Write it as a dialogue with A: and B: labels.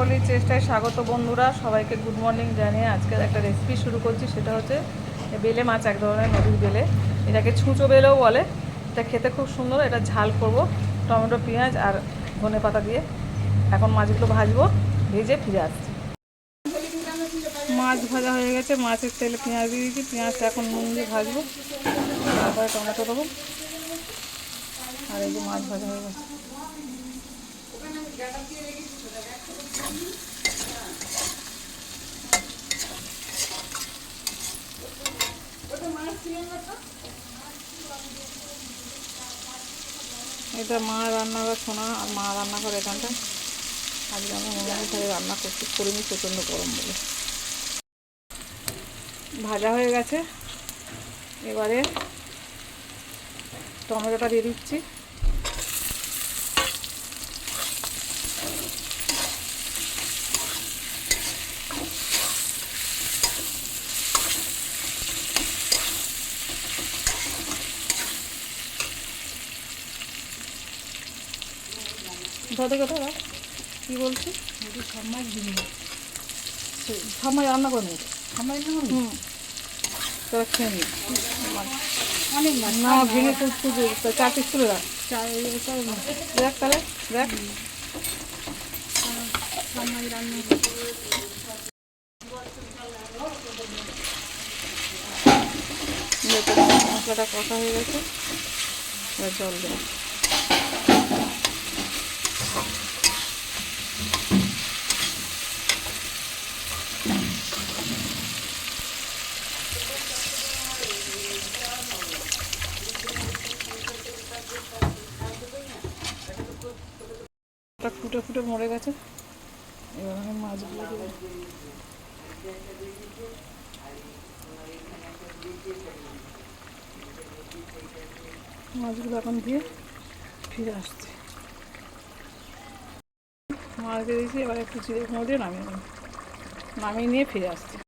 A: সকলের চেষ্টায় স্বাগত বন্ধুরা, সবাইকে গুড মর্নিং জানিয়ে আজকে একটা রেসিপি শুরু করছি, সেটা হচ্ছে বেলে মাছ, এক ধরনের নদীর বেলে। এটাকে ছুঁচো বেলেও বলে। এটা খেতে খুব সুন্দর, এটা ঝাল করব, টমেটো, পেঁয়াজ আর ধনে পাতা দিয়ে। এখন মাছগুলো ভাজবো, ভেজে ফিরে আসছি। মাছ ভাজা হয়ে গেছে, মাছের তেলে পেঁয়াজ দিয়ে দিয়েছি, পেঁয়াজটা এখন নুন দিয়ে ভাজবো। তারপরে টমেটো দেবো। আর এই যে মাছ ভাজা হয়ে গেছে। এটা মা রান্না করে শোনা আর মা রান্না করে এখানটা। আজকে আমি মোটামুটি ধারে রান্না করছি, করিনি, প্রচণ্ড গরম বলে। ভাজা হয়ে গেছে। এবারে টমেটোটা দিয়ে দিচ্ছি। ধরে কথা কি বলছি?
B: সব মাছ দিবি
A: সব মাছ রান্না করে হুম। তোরা খেয়ে নি
B: অনেক মাছ।
A: না ভেঙে কুচকুচে তা চার পিস তুলে রাখ। দেখ তাহলে দেখ।
B: সব মাছ রান্না
A: মশলাটা কষা হয়ে গেছে। এবার জল ওটা ফুটে ফুটে মরে গেছে। এবার আমি মাছগুলো দেবো। মাছগুলো এখন দিয়ে ফিরে আসছে। দিয়ে দিয়েছি এবার একটু চিড়ে কুমড়ো দিয়ে নামিয়ে নিই নামিয়ে নিয়ে ফিরে আসছি।